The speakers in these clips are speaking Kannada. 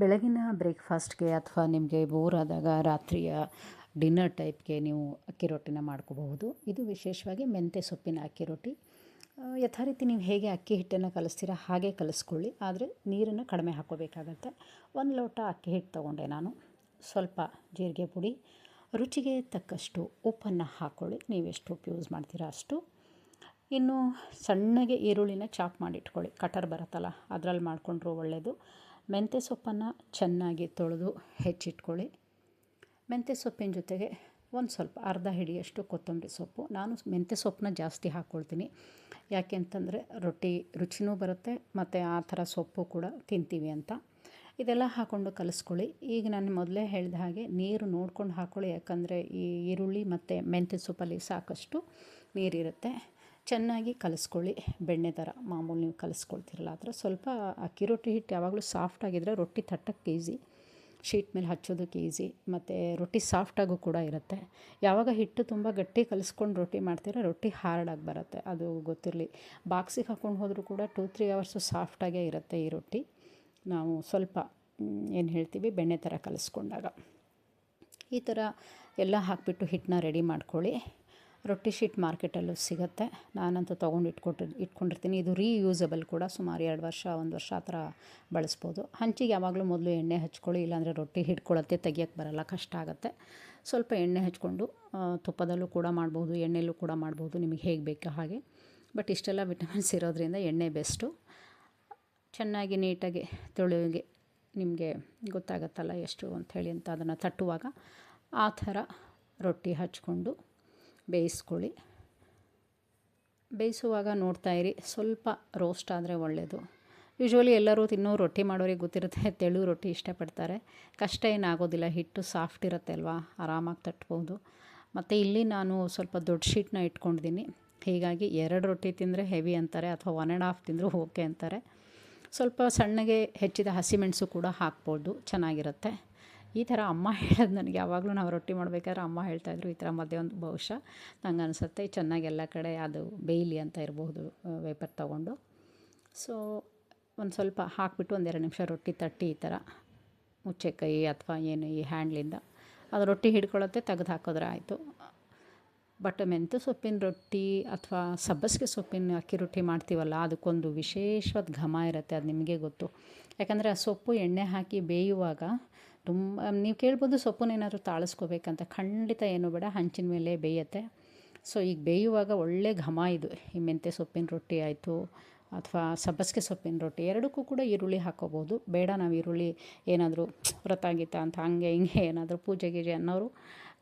ಬೆಳಗಿನ ಬ್ರೇಕ್ಫಾಸ್ಟ್ಗೆ ಅಥವಾ ನಿಮಗೆ ಬೋರ್ ಆದಾಗ ರಾತ್ರಿಯ ಡಿನ್ನರ್ ಟೈಪ್ಗೆ ನೀವು ಅಕ್ಕಿ ರೊಟ್ಟಿನ ಮಾಡ್ಕೋಬಹುದು. ಇದು ವಿಶೇಷವಾಗಿ ಮೆಂತ್ಯ ಸೊಪ್ಪಿನ ಅಕ್ಕಿ ರೊಟ್ಟಿ. ಯಥಾರೀತಿ ನೀವು ಹೇಗೆ ಅಕ್ಕಿ ಹಿಟ್ಟನ್ನು ಕಲಿಸ್ತೀರ ಹಾಗೆ ಕಲಿಸ್ಕೊಳ್ಳಿ. ಆದರೆ ನೀರನ್ನು ಕಡಿಮೆ ಹಾಕ್ಕೋಬೇಕಾಗತ್ತೆ. ಒಂದು ಲೋಟ ಅಕ್ಕಿ ಹಿಟ್ಟು ತೊಗೊಂಡೆ ನಾನು. ಸ್ವಲ್ಪ ಜೀರಿಗೆ ಪುಡಿ. ರುಚಿಗೆ ತಕ್ಕಷ್ಟು ಉಪ್ಪನ್ನು ಹಾಕ್ಕೊಳ್ಳಿ ನೀವೆಷ್ಟು ಉಪ್ಪು ಯೂಸ್ ಮಾಡ್ತೀರಾ ಅಷ್ಟು. ಇನ್ನು ಸಣ್ಣಗೆ ಈರುಳ್ಳಿನ ಚಾಪ್ ಮಾಡಿಟ್ಕೊಳ್ಳಿ ಕಟರ್ ಬರುತ್ತಲ್ಲ, ಅದರಲ್ಲಿ ಮಾಡಿಕೊಂಡ್ರೂ ಒಳ್ಳೆಯದು ಮೆಂತ್ಯ ಸೊಪ್ಪನ್ನು ಚೆನ್ನಾಗಿ ತೊಳೆದು ಹೆಚ್ಚಿಟ್ಕೊಳ್ಳಿ. ಮೆಂತ್ಯ ಸೊಪ್ಪಿನ ಜೊತೆಗೆ ಒಂದು ಸ್ವಲ್ಪ ಅರ್ಧ ಹಿಡಿಯಷ್ಟು ಕೊತ್ತಂಬರಿ ಸೊಪ್ಪು. ನಾನು ಮೆಂತ್ಯ ಸೊಪ್ಪನ್ನ ಜಾಸ್ತಿ ಹಾಕ್ಕೊಳ್ತೀನಿ. ಯಾಕೆ ಅಂತಂದರೆ ರೊಟ್ಟಿ ರುಚಿನೂ ಬರುತ್ತೆ, ಮತ್ತು ಆ ಥರ ಸೊಪ್ಪು ಕೂಡ ತಿಂತೀವಿ ಅಂತ. ಇದೆಲ್ಲ ಹಾಕ್ಕೊಂಡು ಕಲಿಸ್ಕೊಳ್ಳಿ. ಈಗ ನಾನು ಮೊದಲೇ ಹೇಳಿದ ಹಾಗೆ ನೀರು ನೋಡ್ಕೊಂಡು ಹಾಕ್ಕೊಳ್ಳಿ, ಯಾಕಂದರೆ ಈ ಈರುಳ್ಳಿ ಮತ್ತು ಮೆಂತ್ಯ ಸೊಪ್ಪಲ್ಲಿ ಸಾಕಷ್ಟು ನೀರಿರುತ್ತೆ. ಚೆನ್ನಾಗಿ ಕಲಿಸ್ಕೊಳ್ಳಿ. ಬೆಣ್ಣೆ ಥರ ಮಾಮೂಲಿ ನೀವು ಕಲಿಸ್ಕೊಳ್ತಿರಲ್ಲ ಆ ಥರ. ಸ್ವಲ್ಪ ಅಕ್ಕಿ ರೊಟ್ಟಿ ಹಿಟ್ಟು ಯಾವಾಗಲೂ ಸಾಫ್ಟಾಗಿದ್ದರೆ ರೊಟ್ಟಿ ತಟ್ಟಕ್ಕೆ ಈಸಿ ಶೀಟ್ ಮೇಲೆ ಹಚ್ಚೋದಕ್ಕೆ ಈಸಿ ಮತ್ತು ರೊಟ್ಟಿ ಸಾಫ್ಟಾಗೂ ಕೂಡ ಇರುತ್ತೆ. ಯಾವಾಗ ಹಿಟ್ಟು ತುಂಬ ಗಟ್ಟಿ ಕಲಿಸ್ಕೊಂಡು ರೊಟ್ಟಿ ಮಾಡ್ತೀರ ರೊಟ್ಟಿ ಹಾರ್ಡಾಗಿ ಬರುತ್ತೆ. ಅದು ಗೊತ್ತಿರಲಿ. ಬಾಕ್ಸಿಗೆ ಹಾಕ್ಕೊಂಡು ಹೋದರೂ ಕೂಡ ಟೂ ತ್ರೀ ಅವರ್ಸು ಸಾಫ್ಟಾಗೇ ಇರುತ್ತೆ ಈ ರೊಟ್ಟಿ. ನಾವು ಸ್ವಲ್ಪ ಏನು ಹೇಳ್ತೀವಿ? ಬೆಣ್ಣೆ ಥರ ಕಲಿಸ್ಕೊಂಡಾಗ. ಈ ಥರ ಎಲ್ಲ ಹಾಕಿಬಿಟ್ಟು ಹಿಟ್ಟನ್ನ ರೆಡಿ ಮಾಡ್ಕೊಳ್ಳಿ. ರೊಟ್ಟಿ ಶೀಟ್ ಮಾರ್ಕೆಟಲ್ಲೂ ಸಿಗುತ್ತೆ. ನಾನಂತೂ ತೊಗೊಂಡು ಇಟ್ಕೊಟ್ಟು, ಇಟ್ಕೊಂಡಿರ್ತೀನಿ. ಇದು ರೀಯೂಸಬಲ್ ಕೂಡ ಸುಮಾರು ಎರಡು ವರ್ಷ, ಒಂದು ವರ್ಷ ಆ ಥರ ಬಳಸ್ಬೋದು. ಹಂಚಿಗೆ ಯಾವಾಗಲೂ ಮೊದಲು ಎಣ್ಣೆ ಹಚ್ಕೊಳ್ಳಿ, ಇಲ್ಲಾಂದರೆ ರೊಟ್ಟಿ ಹಿಡ್ಕೊಳತ್ತೆ ತೆಗಿಯೋಕ್ಕೆ ಬರಲ್ಲ, ಕಷ್ಟ ಆಗುತ್ತೆ. ಸ್ವಲ್ಪ ಎಣ್ಣೆ ಹಚ್ಕೊಂಡು ತುಪ್ಪದಲ್ಲೂ ಕೂಡ ಮಾಡ್ಬೋದು, ಎಣ್ಣೆಯಲ್ಲೂ ಕೂಡ ಮಾಡ್ಬೋದು, ನಿಮಗೆ ಹೇಗೆ ಬೇಕೋ ಹಾಗೆ. ಬಟ್ ಇಷ್ಟೆಲ್ಲ ವಿಟಮಿನ್ಸ್ ಇರೋದ್ರಿಂದ ಎಣ್ಣೆ ಬೆಸ್ಟು. ಚೆನ್ನಾಗಿ ನೀಟಾಗಿ ತೊಳೆಗೆ ನಿಮಗೆ ಗೊತ್ತಾಗತ್ತಲ್ಲ ಎಷ್ಟು ಅಂಥೇಳಿ ಅಂತ ಅದನ್ನು ತಟ್ಟುವಾಗ ಆ ಥರ ರೊಟ್ಟಿ ಹಚ್ಕೊಂಡು ಬೇಯಿಸ್ಕೊಳ್ಳಿ. ಬೇಯಿಸುವಾಗ ನೋಡ್ತಾ ಇರಿ, ಸ್ವಲ್ಪ ರೋಸ್ಟ್ ಆದರೆ ಒಳ್ಳೆಯದು ಯೂಶ್ವಲಿ ಎಲ್ಲರೂ ತಿನ್ನೋ ರೊಟ್ಟಿ ಮಾಡೋರಿಗೆ ಗೊತ್ತಿರುತ್ತೆ, ತೆಳು ರೊಟ್ಟಿ ಇಷ್ಟಪಡ್ತಾರೆ. ಕಷ್ಟ ಏನಾಗೋದಿಲ್ಲ, ಹಿಟ್ಟು ಸಾಫ್ಟ್ ಇರುತ್ತೆ ಅಲ್ವಾ, ಆರಾಮಾಗಿ ತಟ್ಬೋದು. ಮತ್ತು ಇಲ್ಲಿ ನಾನು ಸ್ವಲ್ಪ ದೊಡ್ಡ ಶೀಟ್ನ ಇಟ್ಕೊಂಡಿದ್ದೀನಿ. ಹೀಗಾಗಿ ಎರಡು ರೊಟ್ಟಿ ತಿಂದರೆ ಹೆವಿ ಅಂತಾರೆ, ಅಥವಾ ಒನ್ ಆ್ಯಂಡ್ ಹಾಫ್ ತಿಂದರೂ ಓಕೆ ಅಂತಾರೆ. ಸ್ವಲ್ಪ ಸಣ್ಣಗೆ ಹೆಚ್ಚಿದ ಹಸಿಮೆಣಸು ಕೂಡ ಹಾಕ್ಬೋದು, ಚೆನ್ನಾಗಿರುತ್ತೆ. ಈ ಥರ ಅಮ್ಮ ಹೇಳೋದು ನನಗೆ ಯಾವಾಗಲೂ ನಾವು ರೊಟ್ಟಿ ಮಾಡಬೇಕಾದ್ರೆ ಅಮ್ಮ ಹೇಳ್ತಾಯಿದ್ರು ಈ ಥರ ಮಧ್ಯೆ ಒಂದು ಬಹುಶಃ ನಂಗೆ ಅನಿಸುತ್ತೆ, ಚೆನ್ನಾಗಿ ಎಲ್ಲ ಕಡೆ ಅದು ಬೇಯಲಿ ಅಂತ ಇರಬಹುದು ವೇಪರ್ ತೊಗೊಂಡು. ಸೊ ಒಂದು ಸ್ವಲ್ಪ ಹಾಕಿಬಿಟ್ಟು ಒಂದೆರಡು ನಿಮಿಷ ರೊಟ್ಟಿ ತಟ್ಟಿ ಈ ಥರ ಮುಚ್ಚೆ ಕೈ ಅಥವಾ ಏನು ಈ ಹ್ಯಾಂಡ್ಲಿಂದ ಅದು ರೊಟ್ಟಿ ಹಿಡ್ಕೊಳ್ಳುತ್ತೆ, ತೆಗೆದು ಹಾಕಿದ್ರೆ ಆಯಿತು. ಬಟ್ ಮೆಂತ್ಯ ಸೊಪ್ಪಿನ ರೊಟ್ಟಿ ಅಥವಾ ಸಬ್ಬಸಿಗೆ ಸೊಪ್ಪಿನ ಅಕ್ಕಿ ರೊಟ್ಟಿ ಮಾಡ್ತೀವಲ್ಲ, ಅದಕ್ಕೊಂದು ವಿಶೇಷವಾದ ಘಮ ಇರುತ್ತೆ, ಅದು ನಿಮಗೆ ಗೊತ್ತು. ಯಾಕಂದರೆ ಆ ಸೊಪ್ಪು ಎಣ್ಣೆ ಹಾಕಿ ಬೇಯುವಾಗ ತುಂಬ, ನೀವು ಕೇಳ್ಬೋದು ಸೊಪ್ಪನ್ನ ಏನಾದರೂ ತಾಳಿಸ್ಕೋಬೇಕಂತ. ಖಂಡಿತ ಏನು ಬೇಡ, ಹಂಚಿನ ಮೇಲೆ ಬೇಯುತ್ತೆ. ಸೊ ಈಗ ಬೇಯುವಾಗ ಒಳ್ಳೆ ಘಮ ಇದು. ಈ ಮೆಂತ್ಯ ಸೊಪ್ಪಿನ ರೊಟ್ಟಿ ಆಯಿತು, ಅಥವಾ ಸಬ್ಬಸಿಗೆ ಸೊಪ್ಪಿನ ರೊಟ್ಟಿ, ಎರಡಕ್ಕೂ ಕೂಡ ಈರುಳ್ಳಿ ಹಾಕೋಬೋದು. ಬೇಡ ನಾವು ಈರುಳ್ಳಿ ಏನಾದರೂ ವ್ರತಾಗಿತ್ತ ಗೀತ ಅಂತ, ಹಂಗೆ ಹಿಂಗೆ ಏನಾದರೂ ಪೂಜೆ ಗೀಜೆ ಅನ್ನೋರು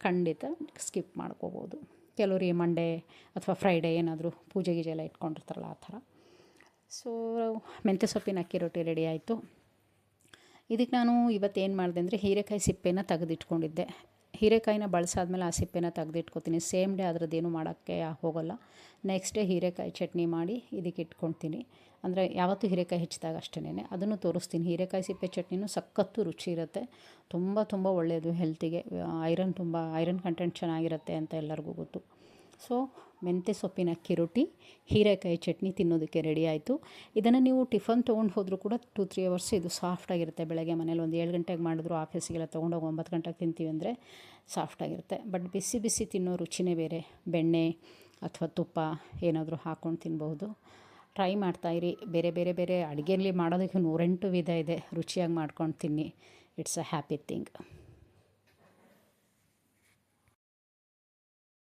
ಖಂಡಿತ ಸ್ಕಿಪ್ ಮಾಡ್ಕೋಬೋದು. ಕೆಲವ್ರು ಈ ಮಂಡೇ ಅಥವಾ ಫ್ರೈಡೇ ಏನಾದರೂ ಪೂಜೆ ಗೀಜೆ ಎಲ್ಲ ಇಟ್ಕೊಂಡಿರ್ತಾರಲ್ಲ ಆ ಥರ. ಸೊ ಮೆಂತ್ಯ ಸೊಪ್ಪಿನ ಅಕ್ಕಿ ರೊಟ್ಟಿ ರೆಡಿ ಆಯಿತು. ಇದಕ್ಕೆ ನಾನು ಇವತ್ತು ಏನು ಮಾಡಿದೆ ಅಂದರೆ ಹೀರೆಕಾಯಿ ಸಿಪ್ಪೆನ ತೆಗೆದಿಟ್ಕೊಂಡಿದ್ದೆ. ಹೀರೆಕಾಯಿನ ಬಳಸಾದ್ಮೇಲೆ ಆ ಸಿಪ್ಪೆನ ತೆಗೆದಿಟ್ಕೊತೀನಿ. ಸೇಮ್ ಡೇ ಅದರದ್ದೇನು ಮಾಡೋಕ್ಕೆ ಹೋಗೋಲ್ಲ. ನೆಕ್ಸ್ಟ್ ಡೇ ಹೀರೆಕಾಯಿ ಚಟ್ನಿ ಮಾಡಿ ಇದಕ್ಕೆ ಇಟ್ಕೊಳ್ತೀನಿ. ಅಂದರೆ ಯಾವತ್ತೂ ಹೀರೆಕಾಯಿ ಹೆಚ್ಚಿದಾಗ ಅಷ್ಟೇ ಅದನ್ನು ತೋರಿಸ್ತೀನಿ. ಹೀರೆಕಾಯಿ ಸಿಪ್ಪೆ ಚಟ್ನಿನೂ ಸಖತ್ತು ರುಚಿ ಇರುತ್ತೆ. ತುಂಬ ತುಂಬ ಒಳ್ಳೆಯದು ಹೆಲ್ತಿಗೆ ಐರನ್ ತುಂಬ ಐರನ್ ಕಂಟೆಂಟ್ ಚೆನ್ನಾಗಿರುತ್ತೆ ಅಂತ ಎಲ್ಲರಿಗೂ ಗೊತ್ತು. ಸೊ ಮೆಂತ್ಯ ಸೊಪ್ಪಿನ ಅಕ್ಕಿ ಹೀರೆಕಾಯಿ ಚಟ್ನಿ ತಿನ್ನೋದಕ್ಕೆ ರೆಡಿ ಆಯಿತು. ಇದನ್ನು ನೀವು ಟಿಫನ್ ತೊಗೊಂಡು ಹೋದರೂ ಕೂಡ ಟು ತ್ರೀ ಅವರ್ಸ್ ಇದು ಸಾಫ್ಟಾಗಿರುತ್ತೆ ಬೆಳಗ್ಗೆ ಮನೇಲಿ ಒಂದು ಏಳು ಗಂಟೆಗೆ ಮಾಡಿದ್ರು ಆಫೀಸಿಗೆಲ್ಲ ತೊಗೊಂಡೋಗಿ ಒಂಬತ್ತು ಗಂಟೆಗೆ ತಿಂತೀವಿ ಅಂದರೆ ಸಾಫ್ಟಾಗಿರುತ್ತೆ ಬಟ್ ಬಿಸಿ ಬಿಸಿ ತಿನ್ನೋ ರುಚಿನೇ ಬೇರೆ. ಬೆಣ್ಣೆ ಅಥವಾ ತುಪ್ಪ ಏನಾದರೂ ಹಾಕ್ಕೊಂಡು ತಿನ್ಬಹುದು. ಟ್ರೈ ಮಾಡ್ತಾಯಿರಿ ಬೇರೆ ಬೇರೆ ಬೇರೆ ಅಡುಗೆಯಲ್ಲಿ ಮಾಡೋದಕ್ಕೆ ನೂರೆಂಟು ವಿಧ ಇದೆ. ರುಚಿಯಾಗಿ ಮಾಡ್ಕೊಂಡು ತಿನ್ನಿ. It's a happy thing